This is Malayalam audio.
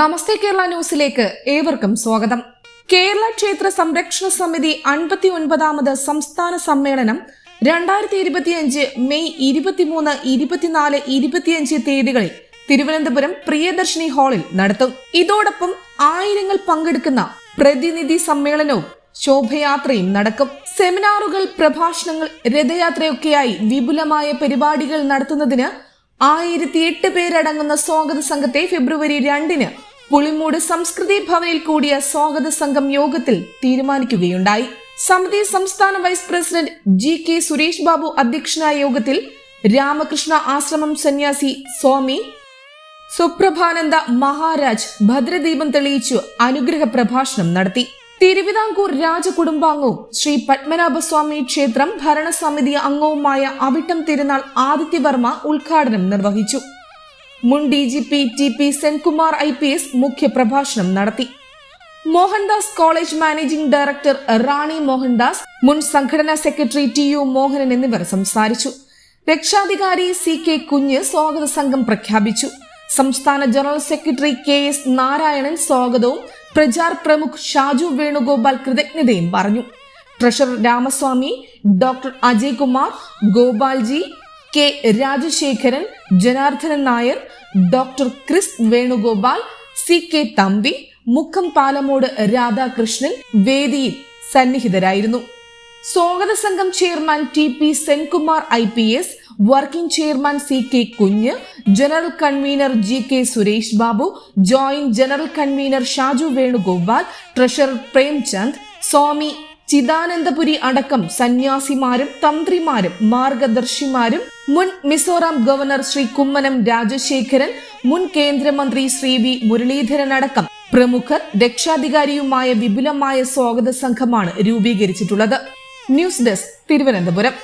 നമസ്തേ കേരള ന്യൂസിലേക്ക് ഏവർക്കും സ്വാഗതം. കേരള ക്ഷേത്ര സംരക്ഷണ സമിതി അൻപത്തി ഒൻപതാമത് സംസ്ഥാന സമ്മേളനം രണ്ടായിരത്തി ഇരുപത്തിയഞ്ച് മെയ് ഇരുപത്തിമൂന്ന് ഇരുപത്തിനാല് ഇരുപത്തിയഞ്ച് തീയതികളിൽ തിരുവനന്തപുരം പ്രിയദർശിനി ഹാളിൽ നടത്തും. ഇതോടൊപ്പം ആയിരങ്ങൾ പങ്കെടുക്കുന്ന പ്രതിനിധി സമ്മേളനവും ശോഭയാത്രയും നടക്കും. സെമിനാറുകൾ പ്രഭാഷണങ്ങൾ രഥയാത്രയൊക്കെയായി വിപുലമായ പരിപാടികൾ നടത്തുന്നതിന് ആയിരത്തി എട്ട് പേരടങ്ങുന്ന സ്വാഗത സംഘത്തെ ഫെബ്രുവരി രണ്ടിന് പുളിമൂട് സംസ്കൃതി ഭവനിൽ കൂടിയ സ്വാഗത സംഘം യോഗത്തിൽ തീരുമാനിക്കുകയുണ്ടായി. സമിതി സംസ്ഥാന vice president G K Suresh Babu അധ്യക്ഷനായ യോഗത്തിൽ രാമകൃഷ്ണ ആശ്രമം സന്യാസി സ്വാമി സുപ്രഭാനന്ദ മഹാരാജ് ഭദ്രദീപം തെളിയിച്ചു അനുഗ്രഹ പ്രഭാഷണം നടത്തി. തിരുവിതാംകൂർ രാജകുടുംബാംഗവും ശ്രീ പത്മനാഭസ്വാമി ക്ഷേത്രം ഭരണസമിതി അംഗവുമായ അവിട്ടം തിരുനാൾ ആദിത്യവർമ്മ ഉദ്ഘാടനം നിർവഹിച്ചു. മുൻ D G P T P Senkumar I P S മുഖ്യപ്രഭാഷണം നടത്തി. Mohandas college managing director Rani Mohandas മുൻ സംഘടനാ സെക്രട്ടറി ടി യു മോഹനൻ എന്നിവർ സംസാരിച്ചു. രക്ഷാധികാരി സി കെ കുഞ്ഞ് സ്വാഗത സംഘം പ്രഖ്യാപിച്ചു. സംസ്ഥാന general secretary K S Narayanan സ്വാഗതവും പ്രചാർ പ്രമുഖ് ഷാജു വേണുഗോപാൽ കൃതജ്ഞതയും പറഞ്ഞു. Treasurer Ramaswamy doctor Ajay Kumar Gopalji K Rajasekharan Janardhanan Nair doctor Chris Venugopal C K Thampi മുഖം പാലമോട് രാധാകൃഷ്ണൻ വേദിയിൽ സന്നിഹിതരായിരുന്നു. സ്വാഗത സംഘം chairman T P Senkumar I P S working chairman C K Kunju general convener G K Suresh Babu joint general convener Shaju Venugopal treasurer Premchand Swami Chidanandapuri അടക്കം സന്യാസിമാരും തന്ത്രിമാരും മാർഗദർശിമാരും മുൻ മിസോറാം ഗവർണർ ശ്രീ കുമ്മനം രാജശേഖരൻ മുൻ കേന്ദ്രമന്ത്രി ശ്രീ വി മുരളീധരൻ അടക്കം പ്രമുഖർ രക്ഷാധികാരിയുമായ വിപുലമായ സ്വാഗത സംഘമാണ് രൂപീകരിച്ചിട്ടുള്ളത്. News desk Thiruvananthapuram.